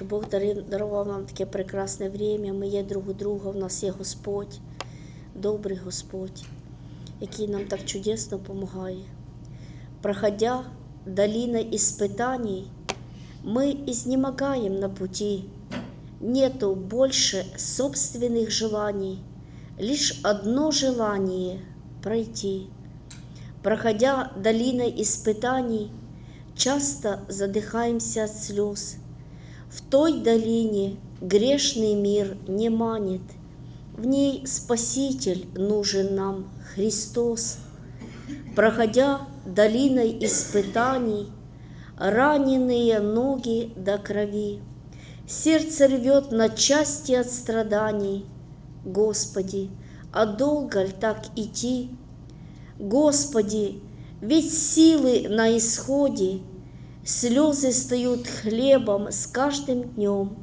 що Бог дари- дарував нам таке прекрасне время. Ми є друг у друга, в нас є Господь, добрий Господь, який нам так чудесно допомагає. Проходя долиной испытаний, мы изнемогаем на пути. Нету больше собственных желаний, лишь одно желание — пройти. Проходя долиной испытаний, часто задыхаемся от слез. В той долине грешный мир не манит, в ней Спаситель нужен нам, Христос. Проходя долиной испытаний, раненые ноги до крови, сердце рвет на части от страданий. Господи, а долго ли так идти? Господи, ведь силы на исходе, слезы стают хлебом с каждым днем.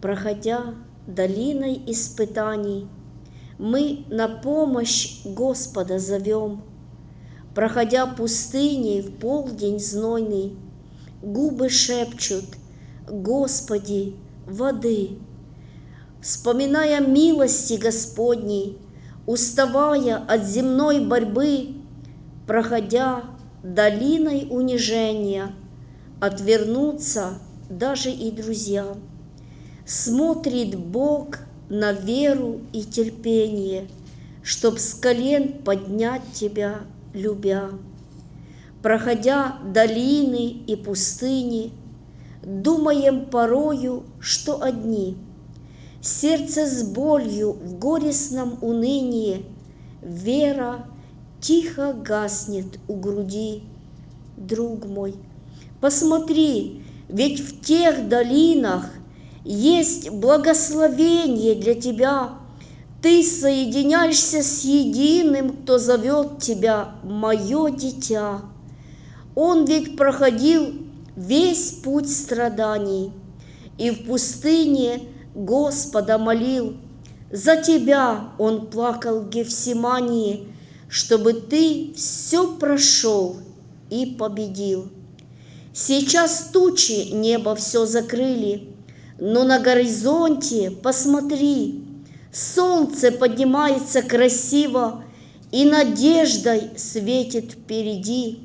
Проходя долиной испытаний, мы на помощь Господа зовем. Проходя пустыней в полдень знойный, губы шепчут «Господи, воды!» Вспоминая милости Господней, уставая от земной борьбы, проходя долиной унижения, отвернутся даже и друзья. Смотрит Бог на веру и терпение, чтоб с колен поднять тебя, любя. Проходя долины и пустыни, думаем порою, что одни – Сердце с болью в горестном унынии, Вера тихо гаснет у груди. Друг мой, посмотри, ведь в тех долинах Есть благословение для тебя. Ты соединяешься с единым, кто зовет тебя «Мое дитя». Он ведь проходил весь путь страданий и в пустыне – Господа молил, за тебя он плакал в Гефсимании, чтобы ты все прошел и победил. Сейчас тучи небо все закрыли, но на горизонте посмотри, солнце поднимается красиво и надеждой светит впереди.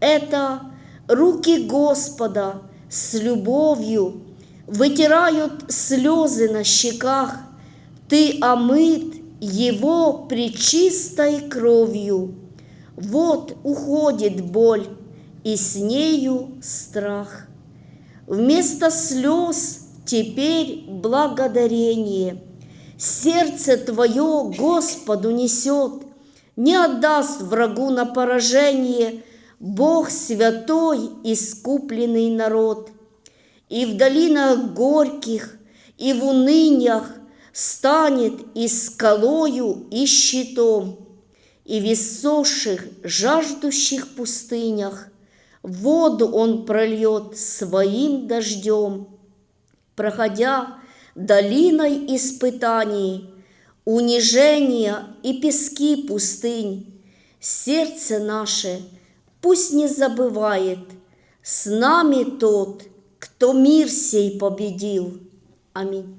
Это руки Господа с любовью вытирают слезы на щеках, ты омыт его пречистой кровью. Вот уходит боль, и с нею страх. Вместо слез теперь благодарение. Сердце твое Господу несет, не отдаст врагу на поражение Бог святой, искупленный народ – и в долинах горьких, и в уныниях станет и скалою, и щитом, и в иссохших, жаждущих пустынях воду он прольет своим дождем, проходя долиной испытаний, унижения и пески пустынь, сердце наше пусть не забывает, с нами тот – кто мир сей победил. Аминь.